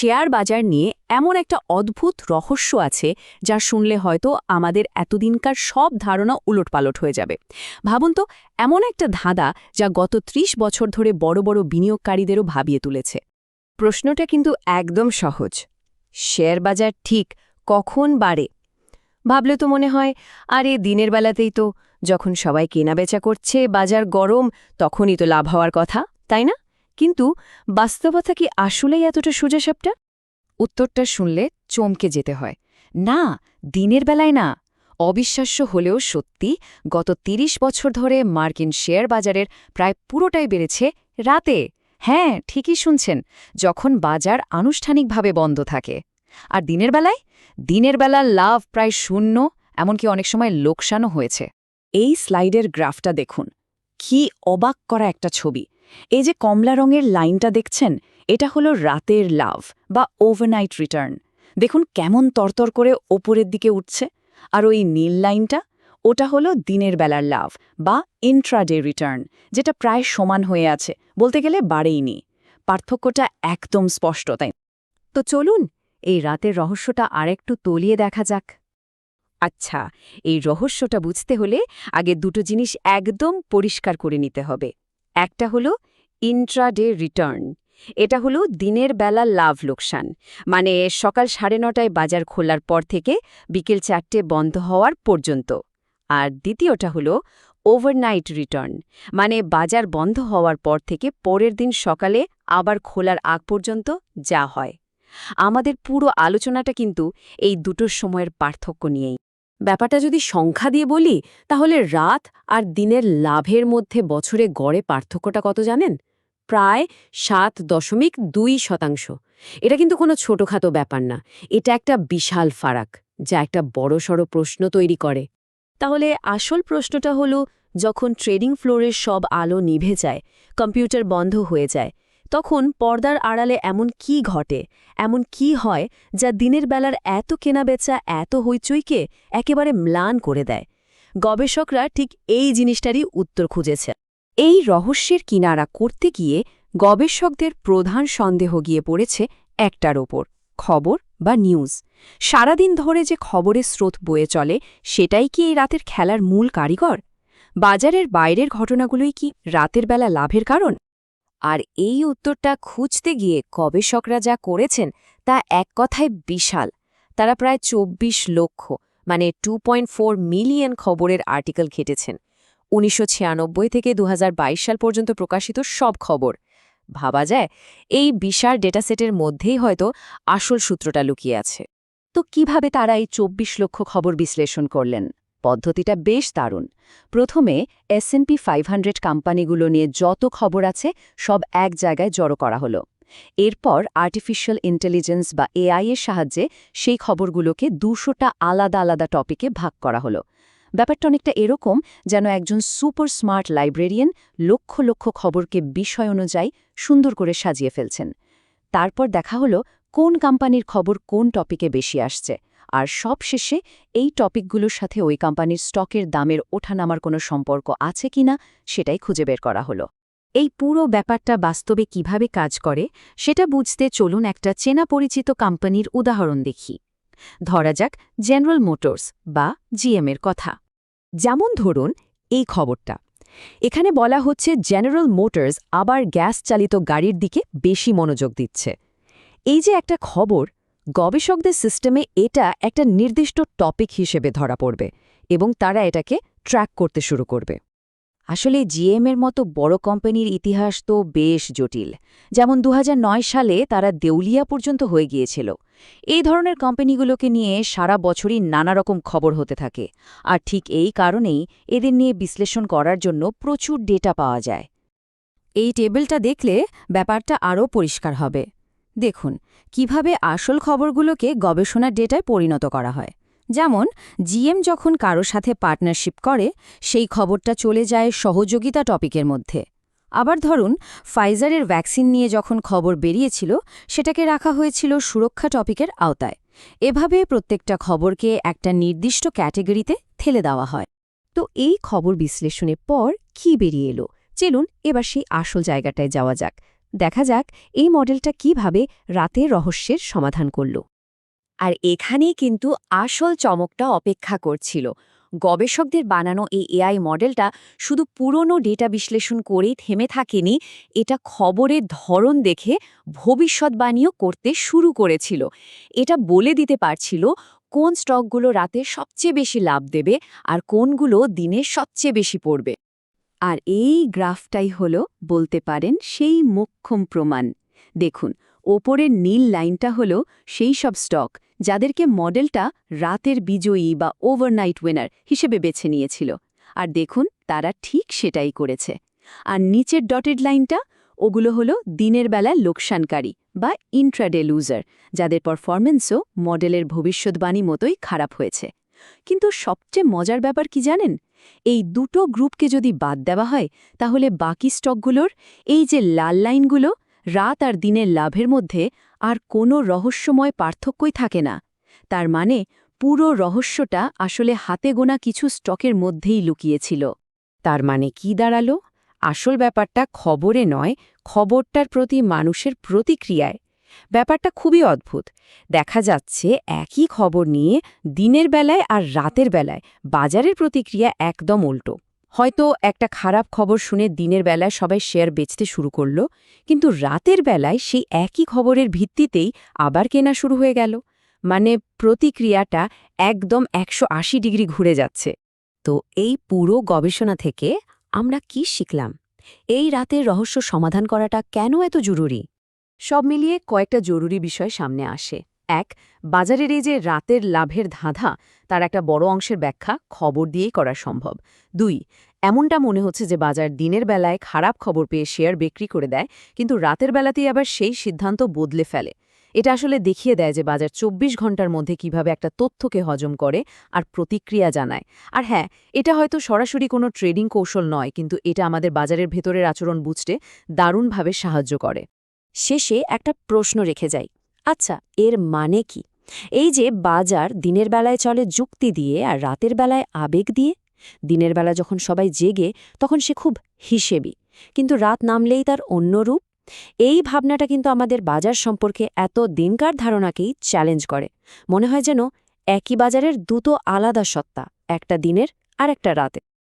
Share বাজার নিয়ে এমন একটা অদ্ভুত রহস্য আছে যা শুনলে হয়তো আমাদের এতদিনকার সব ধারণা উলটপালট হয়ে যাবে। ভাবুন তো, এমন একটা ধাঁধা যা গত ৩০ বছর ধরে বড় বড় বিনিয়োগকারীদেরও ভাবিয়ে তুলেছে। প্রশ্নটা কিন্তু একদম সহজ। শেয়ার বাজার ঠিক কখন বাড়ে? ভাবলে তো মনে হয়, আরে দিনের বেলাতেই তো, যখন সবাই কেনাবেচা করছে, বাজার গরম, তখনই তো লাভ হওয়ার কথা, তাই না? কিন্তু বাস্তবতা কি আসলেই এতটা সোজাসাপটা উত্তরটা শুনলে চমকে যেতে হয়। না, দিনের বেলায় না। অবিশ্বাস্য হলেও সত্যি গত ৩০ বছর ধরে মার্কিন শেয়ার বাজারের প্রায় পুরোটাই বেড়েছে রাতে। হ্যাঁ ঠিকই শুনছেন, যখন বাজার আনুষ্ঠানিকভাবে বন্ধ থাকে। আর দিনের বেলায়? দিনের বেলা লাভ প্রায় শূন্য, এমনকি অনেক সময় লোকসানও হয়েছে। এই স্লাইডের গ্রাফটা দেখুন। কি অবাক করা একটা ছবি। এই যে কমলা রঙের লাইনটা দেখছেন, এটা হলো রাতের লাভ বা ওভারনাইট রিটার্ন দেখুন কেমন তরতর করে ওপরের দিকে উঠছে। আর ওই নীল লাইনটা, ওটা হলো দিনের বেলার লাভ বা ইন্ট্রাডে রিটার্ন যেটা প্রায় সমান হয়ে আছে, বলতে গেলে বাড়েইনি পার্থক্যটা একদম স্পষ্ট, তাই তো চলুন, এই রাতের রহস্যটা আরেকটু তলিয়ে দেখা যাক। আচ্ছা এই রহস্যটা বুঝতে হলে আগে দুটো জিনিস একদম পরিষ্কার করে নিতে হবে। একটা হলো ইন্ট্রাডে রিটার্ন এটা হলো দিনের বেলা লাভ লোকসান মানে সকাল সাড়ে নটায় বাজার খোলার পর থেকে বিকেল চারটে বন্ধ হওয়ার পর্যন্ত। আর দ্বিতীয়টা হলো ওভারনাইট রিটার্ন মানে বাজার বন্ধ হওয়ার পর থেকে পরের দিন সকালে আবার খোলার আগ পর্যন্ত যা হয়। আমাদের পুরো আলোচনাটা কিন্তু এই দুটো সময়ের পার্থক্য নিয়েই। ব্যাপারটা যদি সংখ্যা দিয়ে বলি, তাহলে রাত আর দিনের লাভের মধ্যে বছরে গড়ে পার্থক্যটা কত জানেন? প্রায় সাত দশমিক দুই শতাংশ। এটা কিন্তু কোনো ছোটখাটো ব্যাপার না। এটা একটা বিশাল ফারাক, যা একটা বড়সড় প্রশ্ন তৈরি করে। তাহলে আসল প্রশ্নটা হলো, যখন ট্রেডিং ফ্লোরের সব আলো নিভে যায়, কম্পিউটার বন্ধ হয়ে যায় তখন পর্দার আড়ালে এমন কি ঘটে, এমন কি হয় যা দিনের বেলার এত কেনাবেচা, এত হইচইকে একেবারে ম্লান করে দেয়। গবেষকরা ঠিক এই জিনিসটারই উত্তর খুঁজেছে এই রহস্যের কিনারা করতে গিয়ে গবেষকদের প্রধান সন্দেহ গিয়ে পড়েছে একটার ওপর, খবর বা নিউজ। সারাদিন ধরে যে খবরের স্রোত বয়ে চলে, সেটাই কি এই রাতের খেলার মূল কারিগর? বাজারের বাইরের ঘটনাগুলোই কি রাতের বেলা লাভের কারণ? আর এই উত্তরটা খুঁজতে গিয়ে গবেষকরা যা করেছেন তা এক কথায় বিশাল। তারা প্রায় ২৪ লক্ষ মানে টু মিলিয়ন খবরের আর্টিকেল ঘেটেছেন। উনিশশো ছিয়ানব্বই থেকে দু হাজার বাইশ সাল পর্যন্ত প্রকাশিত সব খবর। ভাবা যায়, এই বিশাল ডেটাসেটের মধ্যেই হয়তো আসল সূত্রটা লুকিয়ে আছে। তো কীভাবে তারা এই ২৪ লক্ষ খবর বিশ্লেষণ করলেন? পদ্ধতিটা বেশ দারুণ। প্রথমে এসএনপি ফাইভ হান্ড্রেড কোম্পানিগুলো নিয়ে যত খবর আছে, সব এক জায়গায় জড়ো করা হলো। এরপর আর্টিফিশিয়াল ইন্টেলিজেন্স বা এআই এর সাহায্যে সেই খবরগুলোকে দুশোটা আলাদা আলাদা টপিকে ভাগ করা হলো। ব্যাপারটা অনেকটা এরকম যেন একজন super smart librarian lakh lakh খবরকে বিষয় অনুযায়ী সুন্দর করে সাজিয়ে ফেলছেন। তারপর দেখা হলো কোন কোম্পানির খবর কোন টপিকে বেশি আসছে। আর সবশেষে এই টপিকগুলোর সাথে ওই কোম্পানির স্টকের দামের ওঠানামার কোনো সম্পর্ক আছে কিনা সেটাই খুঁজে বের করা হলো। এই পুরো ব্যাপারটা বাস্তবে কীভাবে কাজ করে সেটা বুঝতে চলুন একটা চেনা পরিচিত কোম্পানির উদাহরণ দেখি। ধরা যাক জেনারেল মোটরস বা জিএমের কথা। যেমন ধরুন এই খবরটা। এখানে বলা হচ্ছে জেনারেল মোটরস আবার গ্যাস চালিত গাড়ির দিকে বেশি মনোযোগ দিচ্ছে। এই যে একটা খবর গবেষকদের সিস্টেমে এটা একটা নির্দিষ্ট টপিক হিসেবে ধরা পড়বে এবং তারা এটাকে ট্র্যাক করতে শুরু করবে। আসলে জিএমের মতো বড় কোম্পানির ইতিহাস তো বেশ জটিল। যেমন দু হাজার নয় সালে তারা দেউলিয়া পর্যন্ত হয়ে গিয়েছিল। এই ধরনের কোম্পানিগুলোকে নিয়ে সারা বছরই নানা রকম খবর হতে থাকে। আর ঠিক এই কারণেই এদের নিয়ে বিশ্লেষণ করার জন্য প্রচুর ডেটা পাওয়া যায়। এই টেবিলটা দেখলে ব্যাপারটা আরও পরিষ্কার হবে। দেখুন, কীভাবে আসল খবরগুলোকে গবেষণার ডেটায় পরিণত করা হয়। যেমন, জিএম যখন কারও সাথে পার্টনারশিপ করে, সেই খবরটা চলে যায় সহযোগিতা টপিকের মধ্যে। আবার ধরুন, ফাইজারের ভ্যাকসিন নিয়ে যখন খবর বেরিয়েছিল, সেটাকে রাখা হয়েছিল সুরক্ষা টপিকের আওতায়। এভাবে প্রত্যেকটা খবরকে একটা নির্দিষ্ট ক্যাটেগরিতে ঠেলে দেওয়া হয়। তো এই খবর বিশ্লেষণের পর কি বেরিয়ে এলো? চলুন এবার সেই আসল জায়গাটায় যাওয়া যাক। দেখা যাক এই মডেলটা কীভাবে রাতের রহস্যের সমাধান করল। আর এখানেই কিন্তু আসল চমকটা অপেক্ষা করছিল। গবেষকদের বানানো এই এআই মডেলটা শুধু পুরনো ডেটা বিশ্লেষণ করেই থেমে থাকেনি, এটা খবরের ধরন দেখে ভবিষ্যৎবাণীও করতে শুরু করেছিল। এটা বলে দিতে পারছিল কোন স্টকগুলো রাতে সবচেয়ে বেশি লাভ দেবে আর কোনগুলো দিনে সবচেয়ে বেশি পড়বে। আর এই গ্রাফটাই হল, বলতে পারেন, সেই মোক্ষম প্রমাণ। দেখুন, ওপরের নীল লাইনটা হল সেই সব স্টক, যাদেরকে মডেলটা রাতের বিজয়ী বা ওভারনাইট উইনার হিসেবে বেছে নিয়েছিল। আর দেখুন, তারা ঠিক সেটাই করেছে। আর নিচের ডটেড লাইনটা, ওগুলো হলো দিনের বেলা লোকসানকারী বা ইন্ট্রাডে লুজার, যাদের পারফরমেন্সও মডেলের ভবিষ্যৎবাণী মতোই খারাপ হয়েছে। কিন্তু সবচেয়ে মজার ব্যাপার কি জানেন? এই দুটো গ্রুপকে যদি বাদ দেওয়া হয়, তাহলে বাকি স্টকগুলোর, এই যে লাল লাইনগুলো, রাত আর দিনের লাভের মধ্যে আর কোনো রহস্যময় পার্থক্যই থাকে না। তার মানে পুরো রহস্যটা আসলে হাতে গোনা কিছু স্টকের মধ্যেই লুকিয়েছিল। তার মানে কি দাঁড়াল? আসল ব্যাপারটা খবরে নয়, খবরটার প্রতি মানুষের প্রতিক্রিয়ায়। ব্যাপারটা খুবই অদ্ভুত। দেখা যাচ্ছে একই খবর নিয়ে দিনের বেলায় আর রাতের বেলায় বাজারের প্রতিক্রিয়া একদম উল্টো। হয়তো একটা খারাপ খবর শুনে দিনের বেলায় সবাই শেয়ার বেচতে শুরু করল, কিন্তু রাতের বেলায় সেই একই খবরের ভিত্তিতেই আবার কেনা শুরু হয়ে গেল। মানে প্রতিক্রিয়াটা একদম একশো আশি ডিগ্রি ঘুরে যাচ্ছে। তো এই পুরো গবেষণা থেকে আমরা কি শিখলাম? এই রাতের রহস্য সমাধান করাটা কেন এত জরুরি? সব মিলিয়ে কয়েকটা জরুরি বিষয় সামনে আসে। এক, বাজারের এই যে রাতের লাভের ধাঁধা, তার একটা বড় অংশের ব্যাখ্যা খবর দিয়েই করা সম্ভব। দুই, এমনটা মনে হচ্ছে যে বাজার দিনের বেলায় খারাপ খবর পেয়ে শেয়ার বিক্রি করে দেয়, কিন্তু রাতের বেলাতেই আবার সেই সিদ্ধান্ত বদলে ফেলে। এটা আসলে দেখিয়ে দেয় যে বাজার ২৪ ঘণ্টার মধ্যে কীভাবে একটা তথ্যকে হজম করে আর প্রতিক্রিয়া জানায়। আর হ্যাঁ এটা হয়তো সরাসরি কোনো ট্রেডিং কৌশল নয়, কিন্তু এটা আমাদের বাজারের ভেতরের আচরণ বুঝতে দারুণভাবে সাহায্য করে। শেষে একটা প্রশ্ন রেখে যাই। আচ্ছা এর মানে কি? এই যে বাজার দিনের বেলায় চলে যুক্তি দিয়ে আর রাতের বেলায় আবেগ দিয়ে? দিনের বেলা যখন সবাই জেগে, তখন সে খুব হিসেবি, কিন্তু রাত নামলেই তার অন্য রূপ? এই ভাবনাটা কিন্তু আমাদের বাজার সম্পর্কে এত দিনকার ধারণাকেই চ্যালেঞ্জ করে। মনে হয় যেন একই বাজারের দুটো আলাদা সত্তা, একটা দিনের আর একটা রাতে